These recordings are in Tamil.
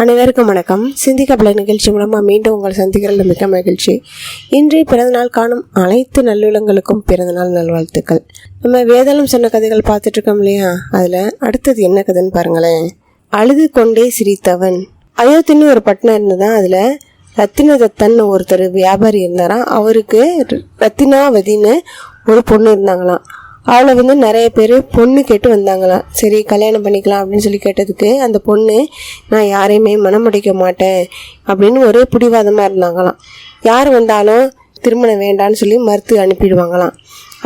அனைவருக்கும் வணக்கம். சிந்திக்க பல நிகழ்ச்சி மூலமாக மீண்டும் உங்களை சந்திக்கிறது மிக்க மகிழ்ச்சி. இன்றைய பிறந்தநாள் காணும் அனைத்து நல்லுள்ளங்களுக்கும் பிறந்தநாள் நல்வாழ்த்துக்கள். நம்ம வேதாளம் சொன்ன கதைகள் பார்த்துட்டு இருக்கோம் இல்லையா? அதில் அடுத்தது என்ன கதைன்னு பாருங்களேன். அழுது கொண்டே சிரித்தவன். அயோத்தின்னு ஒரு பட்டணம் இருந்ததான் அதில் ரத்தினதத்தன் ஒருத்தர் வியாபாரி இருந்தாராம் அவருக்கு ரத்தினாவதின்னு ஒரு பொண்ணு இருந்தாங்களாம். அவளை வந்து நிறைய பேர் பொண்ணு கேட்டு வந்தாங்களாம் சரி கல்யாணம் பண்ணிக்கலாம் அப்படின்னு சொல்லி கேட்டதுக்கு அந்த பொண்ணு நான் யாரையுமே மனமுடைக்க மாட்டேன் அப்படின்னு ஒரே பிடிவாதமாக இருந்தாங்களாம். யார் வந்தாலும் திருமணம் வேண்டான்னு சொல்லி மறுத்து அனுப்பிடுவாங்களாம்.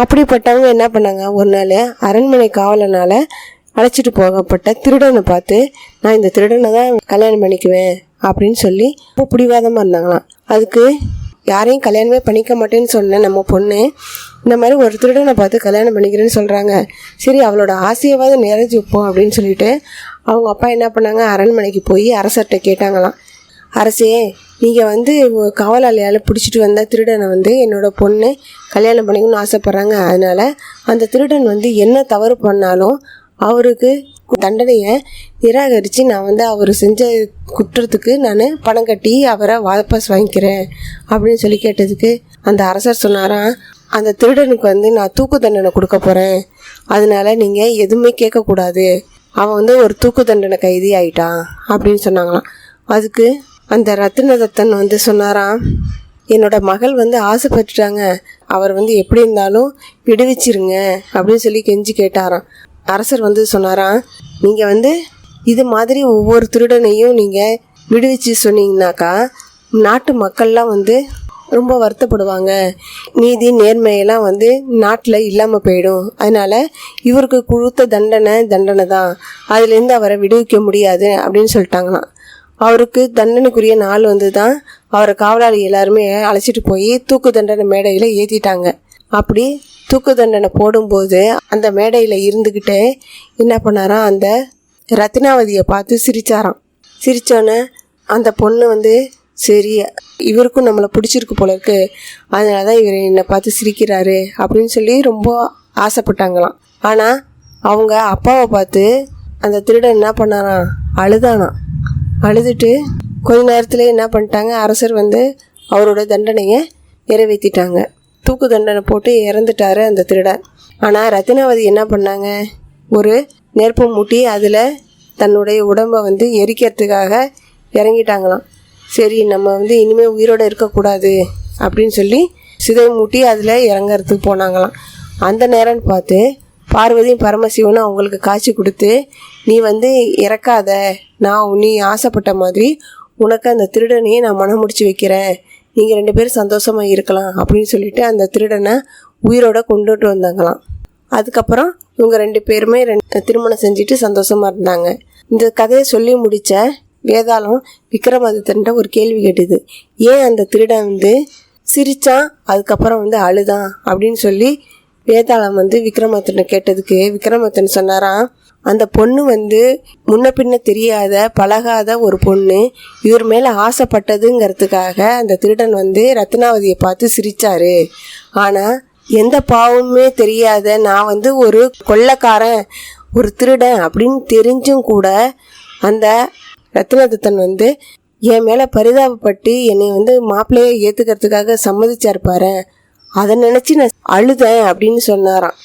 அப்படிப்பட்டவங்க என்ன பண்ணாங்க? ஒரு நாள் அரண்மனை காவலனால் அழைச்சிட்டு போகப்பட்ட திருடனை பார்த்து நான் இந்த திருடனை தான் கல்யாணம் பண்ணிக்குவேன் அப்படின்னு சொல்லி ரொம்ப பிடிவாதமாக இருந்தாங்களாம். அதுக்கு யாரையும் கல்யாணமே பண்ணிக்க மாட்டேன்னு சொன்ன நம்ம பொண்ணு இந்த மாதிரி ஒரு திருடனை பார்த்து கல்யாணம் பண்ணிக்கிறேன்னு சொல்கிறாங்க சரி அவளோட ஆசையாவது நிறைஞ்சு வைப்போம் அப்படின்னு சொல்லிட்டு அவங்க அப்பா என்ன பண்ணாங்க? அரண்மனைக்கு போய் அரசர்கிட்ட கேட்டாங்களாம். அரசே நீங்கள் வந்து காவலாளியால் பிடிச்சிட்டு வந்த திருடனை வந்து என்னோட பொண்ணு கல்யாணம் பண்ணிக்கணும்னு ஆசைப்பட்றாங்க. அதனால் அந்த திருடன் வந்து என்ன தவறு பண்ணாலும் அவருக்கு தண்டனையை நிராகரித்து நான் வந்து அவர் செஞ்ச குற்றத்துக்கு நான் பணம் கட்டி அவரை வாபஸ் வாங்கிக்கிறேன் அப்படின்னு சொல்லி கேட்டதுக்கு அந்த அரசர் சொன்னாராம் அந்த திருடனுக்கு வந்து நான் தூக்கு தண்டனை கொடுக்க போகிறேன் அதனால நீங்கள் எதுவுமே கேட்கக்கூடாது. அவன் வந்து ஒரு தூக்கு தண்டனை கைதி ஆயிட்டான் அப்படின்னு சொன்னாங்களாம். அதுக்கு அந்த ரத்தினதத்தன் வந்து சொன்னாராம் என்னோட மகள் வந்து ஆசைப்பட்டுட்டாங்க அவர் வந்து எப்படி இருந்தாலும் விடுவிச்சிருங்க அப்படின்னு சொல்லி கெஞ்சி கேட்டாராம். அரசர் வந்து சொன்னாராம் நீங்கள் வந்து இது மாதிரி ஒவ்வொரு திருடனையும் நீங்கள் விடுவிச்சு சொன்னீங்கனாக்கா நாட்டு மக்கள்லாம் வந்து ரொம்ப வருத்தப்படுவாங்க. நீதி நேர்மையெல்லாம் வந்து நாட்டில் இல்லாமல் போயிடும். அதனால் இவருக்கு கொடுத்த தண்டனை தண்டனை தான். அதுலேருந்து அவரை விடுவிக்க முடியாது அப்படின்னு சொல்லிட்டாங்களாம். அவருக்கு தண்டனைக்குரிய நாள் வந்து தான் அவரை காவலாளி எல்லாருமே அழைச்சிட்டு போய் தூக்கு தண்டனை மேடையில் ஏற்றிட்டாங்க அப்படி தூக்கு தண்டனை போடும்போது அந்த மேடையில் இருந்துக்கிட்டே என்ன பண்ணாராம் அந்த ரத்னாவதியை பார்த்து சிரிச்சாராம். சிரித்தோன்னே அந்த பொண்ணு வந்து சரி இவருக்கும் நம்மளை பிடிச்சிருக்கு போல இருக்கு. அதனால தான் இவர் என்னை பார்த்து சிரிக்கிறாரு அப்படின்னு சொல்லி ரொம்ப ஆசைப்பட்டாங்களாம். ஆனால் அவங்க அப்பாவை பார்த்து அந்த திருடன் என்ன பண்ணாராம் அழுதானாம். அழுதுட்டு கொஞ்ச நேரத்தில் என்ன பண்ணிட்டாங்க அரசர் வந்து அவரோட தண்டனையை நிறைவேற்றிட்டாங்க தூக்கு தண்டனை போட்டு இறந்துட்டாரு அந்த திருடன். ஆனால் ரத்தினாவதி என்ன பண்ணாங்க? ஒரு நெருப்பு மூட்டி அதில் தன்னுடைய உடம்பை வந்து எரிக்கிறதுக்காக இறங்கிட்டாங்களாம். சரி நம்ம வந்து இனிமேல் உயிரோடு இருக்கக்கூடாது அப்படின்னு சொல்லி சிதை மூட்டி அதில் இறங்குறதுக்கு போனாங்களாம். அந்த நேரம்னு பார்த்து பார்வதியும் பரமசிவனும் அவங்களுக்கு காட்சி கொடுத்து நீ வந்து இறக்காத. நான் நீ ஆசைப்பட்ட மாதிரி உனக்கு அந்த திருடனையே நான் மனம் முடிச்சு வைக்கிறேன். நீங்கள் ரெண்டு பேரும் சந்தோஷமாக இருக்கலாம் அப்படின்னு சொல்லிட்டு அந்த திருடனை உயிரோட கொண்டுட்டு வந்தாங்களாம். அதுக்கப்புறம் இவங்க ரெண்டு பேருமே ரெண்டு திருமணம் செஞ்சுட்டு சந்தோஷமாக இருந்தாங்க. இந்த கதையை சொல்லி முடித்த வேதாளம் விக்ரமாதித்தன்ட்ட ஒரு கேள்வி கேட்டுது. ஏன் அந்த திருடன் வந்து சிரித்தான் அதுக்கப்புறம் வந்து அழுதான் அப்படின்னு சொல்லி வேதாளம் வந்து விக்ரமாதித்தனை கேட்டதுக்கு விக்ரமாதித்தன் சொன்னாராம் அந்த பொண்ணு வந்து முன்ன பின்ன தெரியாத பழகாத ஒரு பொண்ணு. இவர் மேலே ஆசைப்பட்டதுங்கிறதுக்காக அந்த திருடன் வந்து ரத்னாவதியை பார்த்து சிரிச்சாரு. ஆனால் எந்த பாவமுமே தெரியாத நான் வந்து ஒரு கொள்ளக்காரன் ஒரு திருடன் அப்படின்னு தெரிஞ்சும் கூட அந்த ரத்னதத்தன் வந்து என் மேலே பரிதாபப்பட்டு என்னை வந்து மாப்பிள்ளையை ஏற்றுக்கிறதுக்காக சம்மதிச்சார் பாரு. அதை நினச்சி நான் அழுதேன் அப்படின்னு சொன்னாராம்.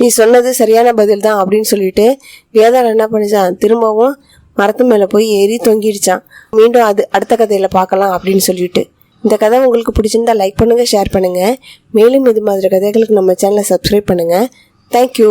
நீ சொன்னது சரியான பதில் தான் அப்படின்னு சொல்லிட்டு வேதாளம் என்ன பண்ணிச்சான்? திரும்பவும் மரத்து மேலே போய் ஏறி தொங்கிடுச்சான். மீண்டும் அது அடுத்த கதையில் பார்க்கலாம் அப்படின்னு சொல்லிட்டு. இந்த கதை உங்களுக்கு பிடிச்சிருந்தா லைக் பண்ணுங்கள் ஷேர் பண்ணுங்கள் மேலும் இது மாதிரி கதைகளுக்கு நம்ம சேனலை சப்ஸ்கிரைப் பண்ணுங்கள் தேங்க்யூ